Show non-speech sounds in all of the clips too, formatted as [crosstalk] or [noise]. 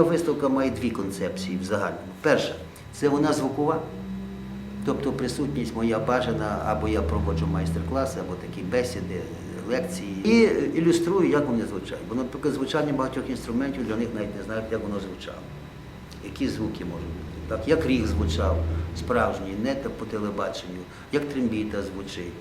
моя виставка має дві концепції в загальному. Перша це вона звукова, тобто присутність моя бажана, або я проводжу майстер-класи, або такі бесіди, лекції. І ілюструю, як вони звучать. Бо, наприклад, звучання багатьох інструментів для них навіть не знають, як воно звучало. Які звуки можуть бути. Так, як ріг звучав справжній, не по телебаченню, як трембіта звучить.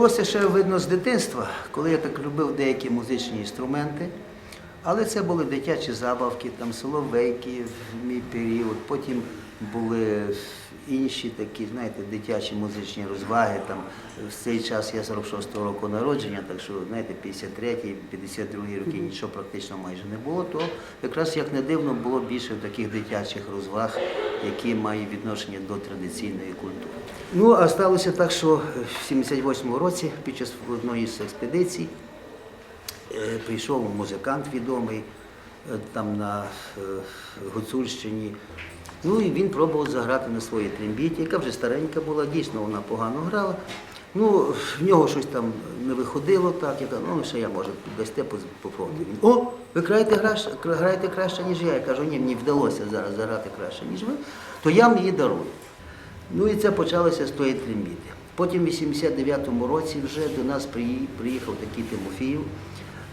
Почалося ще видно з дитинства, коли я так любив деякі музичні інструменти. Але це були дитячі забавки, там соловейки в мій період. Потім були інші такі, знаєте, дитячі музичні розваги. Там в цей час я 46-го року народження, так що знаєте, 53-й, 52-й роки нічого практично майже не було. То якраз як не дивно було більше таких дитячих розваг, які мають відношення до традиційної культури. Ну а сталося так, що в 78-му році під час одної з експедицій. Е, Прийшов музикант відомий е, там на е, Гуцульщині. Ну і він пробував заграти на своїй трембіті, яка вже старенька була, дійсно вона погано грала. Ну, в нього щось там не виходило так, я кажу, ну ще я можу дасте попробувати. Він, о, ви граєте граєте краще, ніж я. Я кажу, ні, мені вдалося зараз заграти краще, ніж ви, то я вам її дарую. Ну і це почалося з тої трембіти. Потім в 89-му році вже до нас приїхав такий Тимофіїв,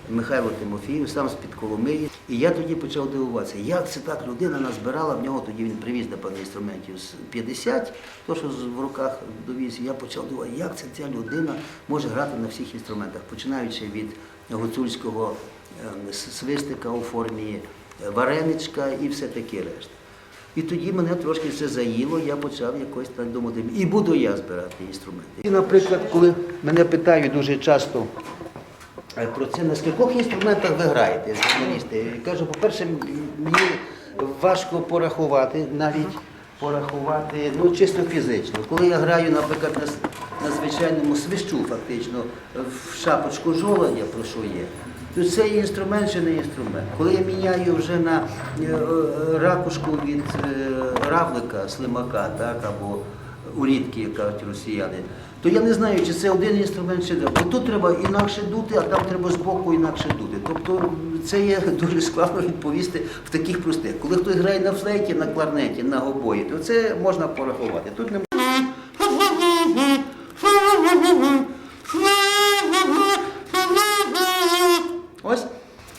Михайло Тимофіїв, сам з-під Коломиї. І я тоді почав дивуватися, як це так людина назбирала, в нього тоді він привіз, до напевно, інструментів з 50, то, що в руках довіз. Я почав дивуватися, як це ця людина може грати на всіх інструментах, починаючи від гуцульського е, свистика у формі е, вареничка і все таке решта. І тоді мене трошки це заїло, я почав якось так думати, і буду я збирати інструменти. І, наприклад, коли мене питають дуже часто про це, на скількох інструментах ви граєте, журналісти, кажу, по-перше, мені важко порахувати, навіть порахувати, ну чисто фізично. Коли я граю, наприклад, на, на звичайному свищу, фактично, в шапочку жолодя, про що є, то це інструмент чи не інструмент. Коли я міняю вже на е, е, ракушку від е, равлика, слимака, так, або улітки, як кажуть росіяни, то я не знаю, чи це один інструмент, чи два. Бо тут треба інакше дути, а там треба збоку інакше дути. Тобто це є [laughs] дуже складно відповісти в таких простих. Коли хтось грає на флейті, на кларнеті, на гобої, то це можна порахувати. Тут не Ось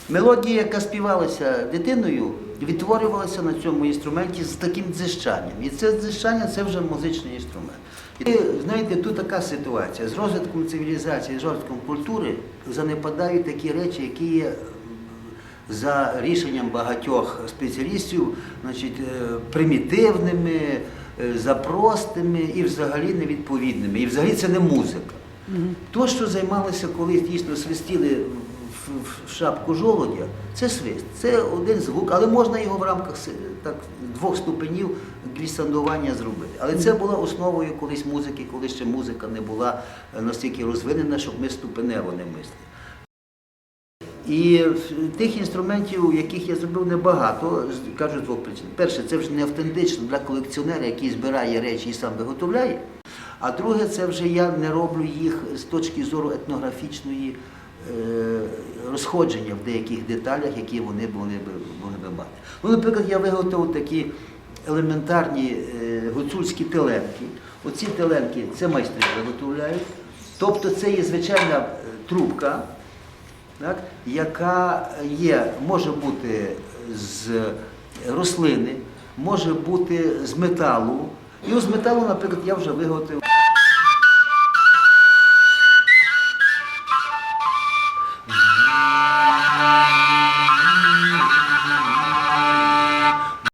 мелодія, яка співалася дитиною, відтворювалася на цьому інструменті з таким дзищанням. І це дзищання це вже музичний інструмент. І знаєте, тут така ситуація. З розвитком цивілізації, з розвитком культури занепадають такі речі, які є за рішенням багатьох спеціалістів, значить, е, примітивними, е, запростими і взагалі невідповідними. І взагалі це не музика. То, що займалося колись дійсно свистіли в, шапку жолодя, це свист. Це один звук, але можна його в рамках так, двох ступенів глісандування зробити. Але це була основою колись музики, коли ще музика не була е, настільки розвинена, щоб ми ступенево не мислили. І тих інструментів, яких я зробив небагато, кажу з двох причин. Перше, це вже не автентично для колекціонера, який збирає речі і сам виготовляє. А друге, це вже я не роблю їх з точки зору етнографічної е, розходження в деяких деталях, які вони б могли би мати. Ну, наприклад, я виготовив такі елементарні е, гуцульські теленки. Оці теленки це майстри виготовляють. Тобто це є звичайна е, трубка, так, яка є, може бути з рослини, може бути з металу. І з металу, наприклад, я вже виготовив